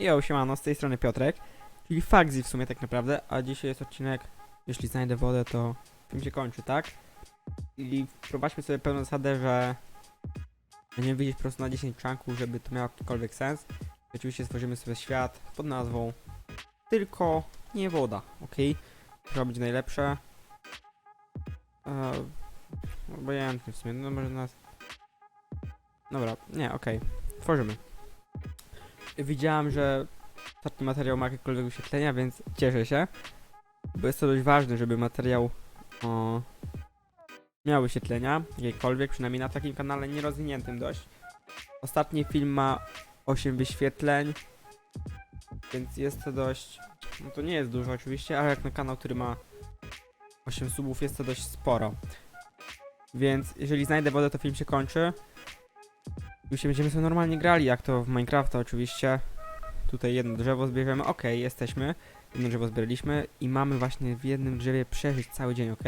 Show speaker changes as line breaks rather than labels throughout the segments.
Jo, siemano, z tej strony Piotrek, czyli Fagzi w sumie tak naprawdę, a dzisiaj jest odcinek, jeśli znajdę wodę, to film się kończy, tak? I wprowadźmy sobie pełną zasadę, że będziemy widzieć po prostu na 10 czanków, żeby to miało jakikolwiek sens. Oczywiście stworzymy sobie świat pod nazwą tylko nie woda, ok? To będzie najlepsze. Eee, obojętnie w sumie, no może nas... Dobra, nie, okej, tworzymy widziałem, że ostatni materiał ma jakiekolwiek wyświetlenia, więc cieszę się. Bo jest to dość ważne, żeby materiał o, miał wyświetlenia, jakiekolwiek, przynajmniej na takim kanale nierozwiniętym dość. Ostatni film ma 8 wyświetleń, więc jest to dość, no to nie jest dużo oczywiście, ale jak na kanał, który ma 8 subów jest to dość sporo. Więc jeżeli znajdę wodę, to film się kończy. Już się będziemy sobie normalnie grali, jak to w Minecrafta oczywiście. Tutaj jedno drzewo zbierzemy, ok, jesteśmy. Jedno drzewo zbieraliśmy i mamy właśnie w jednym drzewie przeżyć cały dzień, ok?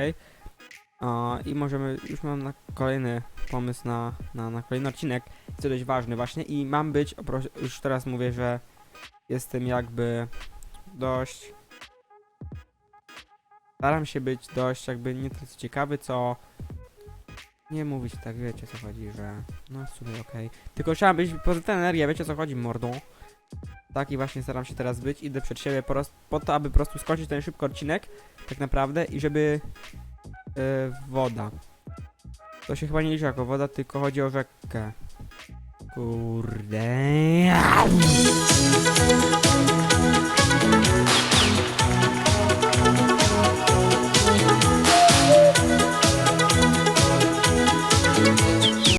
I możemy, już mam na kolejny pomysł na, na, na kolejny odcinek, co dość ważny właśnie i mam być, już teraz mówię, że jestem jakby dość... Staram się być dość jakby nie tyle ciekawy, co nie mówić tak, wiecie co chodzi, że no w sumie okej. Tylko trzeba być pozytywna energia, wiecie co chodzi, mordą. Tak i właśnie staram się teraz być, idę przed siebie po, roz, po to, aby po prostu skończyć ten szybki odcinek, tak naprawdę, i żeby yy, woda. To się chyba nie liczy jako woda, tylko chodzi o rzekę. Kurde.